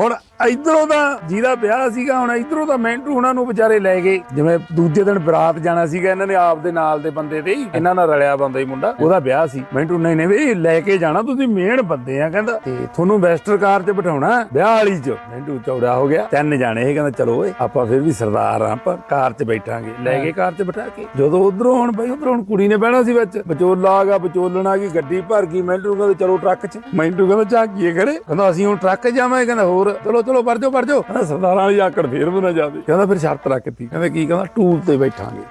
ਹੁਣ ਇਧਰੋਂ ਦਾ ਜਿਹਦਾ ਵਿਆਹ ਸੀਗਾ, ਹੁਣ ਇਧਰੋਂ ਦਾ ਮੈਂਟੂ ਉਹਨਾਂ ਨੂੰ ਵਿਚਾਰੇ ਲੈ ਗਏ। ਜਿਵੇਂ ਦੂਜੇ ਦਿਨ ਬਰਾਤ ਜਾਣਾ ਸੀਗਾ, ਇਹਨਾਂ ਨੇ ਆਪ ਦੇ ਨਾਲ ਦੇ ਬੰਦੇ ਤੇ ਇਹਨਾਂ ਨਾਲ ਰਲਿਆ ਬੰਦਾ ਹੀ ਮੁੰਡਾ, ਉਹਦਾ ਵਿਆਹ ਸੀ। ਮੈਂਟੂ ਨਹੀਂ ਨੇ ਵੀ ਲੈ ਕੇ ਜਾਣਾ, ਤੁਸੀਂ ਮੇਨ ਬੰਦੇ ਆ, ਕਹਿੰਦਾ। ਤੇ ਤੁਹਾਨੂੰ ਵੈਸਟਰ ਕਾਰ 'ਚ ਬਿਠਾਉਣਾ, ਵਿਆਹ ਵਾਲੀ 'ਚ। ਮੈਂਟੂ ਚੌੜਾ ਹੋ ਗਿਆ, ਤਿੰਨ ਜਾਣੇ ਇਹ ਕਹਿੰਦਾ, ਚਲੋ ਓਏ, ਆਪਾਂ ਫਿਰ ਵੀ ਸਰਦਾਰ ਆ, ਆਪਾਂ ਕਾਰ 'ਚ ਬੈਠਾਂਗੇ। ਲੈ ਕੇ ਕਾਰ 'ਚ ਬਿਠਾ ਕੇ। ਜਦੋਂ ਉਧਰੋਂ ਹੁਣ ਬਈ, ਉਧਰੋਂ ਹੁਣ ਕੁੜੀ ਨੇ ਬਹਿਣਾ ਸੀ ਵਿੱਚ, ਵਿਚੋਲਾ ਆ ਗਿਆ, ਵਿਚੋਲਣ ਆ ਗਈ, ਗੱਡੀ ਭਰ ਗਈ, ਮੈਂਟੂ ਕਹਿੰਦਾ, ਚਲੋ ਟਰੱਕ 'ਚ। ਮੈਂਟੂ ਕਹਿੰਦਾ ਝਾਕੀਏ ਖੜੇ ਕਹਿੰਦਾ, ਅਸੀਂ ਹੁਣ ਟਰੱਕ 'ਚ ਜਾਵਾਂਗੇ। ਕਹਿੰਦਾ, ਹੋਰ, ਚਲੋ ਚਲੋ ਵੜ ਜਾਓ ਕਹਿੰਦਾ ਸਰਦਾਰਾਂ ਵਾਲੀ ਆਕੜ ਫੇਰ ਵੀ ਨਾ ਜਾਵੇ। ਕਹਿੰਦਾ ਫਿਰ ਸ਼ਰਤ ਰੱਖਤੀ। ਕਹਿੰਦਾ ਕੀ ਕਹਿੰਦਾ ਟੂਲ ਤੇ ਬੈਠਾਂਗੇ।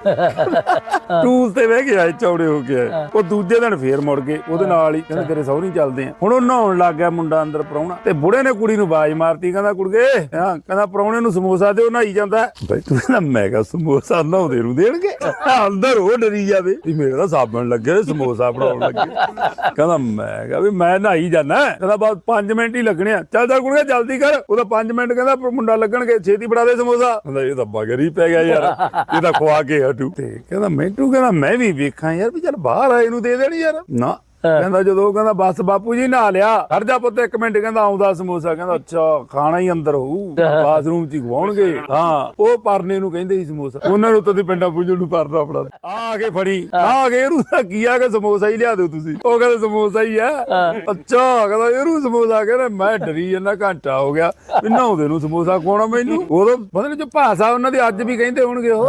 ਟੂਲ ਤੇ ਬਹਿ ਕੇ ਆਏ ਚੌੜੇ ਹੋ ਕੇ ਆਏ ਉਹ ਦੂਜੇ ਦਿਨ ਫੇਰ ਮੁੜ ਗਏ। ਉਹਦੇ ਨਾਲ ਹੀ ਕਹਿੰਦੇ ਤੇਰੇ ਸਹੁਰੀ ਚੱਲਦੇ ਆ। ਹੁਣ ਉਹ ਨਹਾਉਣ ਲੱਗ ਗਿਆ ਮੁੰਡਾ ਅੰਦਰ ਪ੍ਰਾਹੁਣਾ ਤੇ ਬੁੜੇ ਨੇ ਕੁੜੀ ਨੂੰ ਬਾਜ ਮਾਰਤੀ ਕਹਿੰਦਾ ਕੁੜਗੇ ਹਾਂ ਕਹਿੰਦਾ ਪ੍ਰਾਹੁਣੇ ਨੂੰ ਸਮੋਸਾ ਦਿਓ ਨਹਾਈ ਜਾਂਦਾ। ਬਈ ਤੂੰ ਕਹਿੰਦਾ ਮੈਂ ਕਿਹਾ ਸਮੋਸਾ ਨਹਾਉਂਦੇ ਨੂੰ ਦੇਣਗੇ। ਅੰਦਰ ਉਹ ਡਰੀ ਜਾਵੇ। ਵੀ ਮੇਰੇ ਤਾਂ ਸਾਬਣ ਲੱਗੇ ਸਮੋਸਾ ਬਣਾਉਣ ਲੱਗੇ। ਕਹਿੰਦਾ, ਮੈਂ ਕਿਹਾ ਵੀ ਮੈਂ ਨਹਾਈ ਜਾਣਾ ਕਹਿੰਦਾ, ਬਸ 5 ਮਿੰਟ ਹੀ ਲੱਗਣੇ ਆ। ਚੱਲ ਚੱਲ ਕੁੜਗੇ ਜਲਦੀ ਕਰ। ਉਹਦਾ 5 ਮਿੰਟ ਕਹਿੰਦਾ ਮੁੰਡਾ ਲੱਗਣਗੇ, ਛੇਤੀ ਬਣਾ ਦੇ ਸਮੋਸਾ। ਕਹਿੰਦਾ, ਇਹ ਤਾਂ ਮਗਰ ਹੀ ਪੈ ਗਿਆ ਯਾਰ। ਇਹ ਤਾਂ ਖਵਾ ਕੇ ਹਟੂ। ਤੇ ਕਹਿੰਦਾ, ਮੈਂਟੂ, ਕਹਿੰਦਾ, ਮੈਂ ਵੀ ਵੇਖਾਂ ਯਾਰ, ਵੀ ਚੱਲ ਬਾਹਰ ਆਏ ਨੂੰ ਦੇ ਦੇਣੀ ਯਾਰ। ਨਾ ਕਹਿੰਦਾ ਜਦੋਂ ਉਹ ਕਹਿੰਦਾ ਬਸ ਬਾਪੂ ਜੀ ਨਹਾ ਲਿਆ ਖੜ ਜਾ ਪੁੱਤ ਇੱਕ ਮਿੰਟ ਕਹਿੰਦਾ ਆਉਂਦਾ ਸਮੋਸਾ ਕਹਿੰਦਾ ਅੱਛਾ ਖਾਣਾ ਹੀ ਅੰਦਰ ਹੋਊ ਬਾਥਰੂਮ ਚ ਹੀ ਖਵਾਉਣਗੇ। ਹਾਂ ਉਹ ਪਰਨੇ ਨੂੰ ਕਹਿੰਦੇ ਸੀ ਸਮੋਸਾ ਉਹਨਾਂ ਨੂੰ ਤਾਂ ਦੀ ਪਿੰਡਾਂ ਪੂਜਣ ਨੂੰ ਪਰਨਾ ਫੜਾ। ਆ ਆ ਕੇ ਫੜੀ ਆ ਕੇ ਇਹਨੂੰ ਤਾਂ ਕੀ ਆ ਕੇ ਸਮੋਸਾ ਹੀ ਲਿਆ ਦਿਓ ਤੁਸੀਂ। ਉਹ ਕਹਿੰਦੇ ਸਮੋਸਾ ਹੀ ਆ। ਅੱਛਾ ਕਹਿੰਦਾ ਇਹਨੂੰ ਸਮੋਸਾ ਕਹਿੰਦਾ ਮੈਂ ਡਰੀ ਜਾਂਦਾ ਘੰਟਾ ਹੋ ਗਿਆ। ਨਹਾਉਂਦੇ ਨੂੰ ਸਮੋਸਾ ਖਵਾਉਣਾ ਮੈਨੂੰ। ਉਦੋਂ ਪਤਾ ਨਹੀਂ ਜੋ ਭਾਸ਼ਾ ਉਹਨਾਂ ਦੀ ਅੱਜ ਵੀ ਕਹਿੰਦੇ ਹੋਣਗੇ ਉਹ।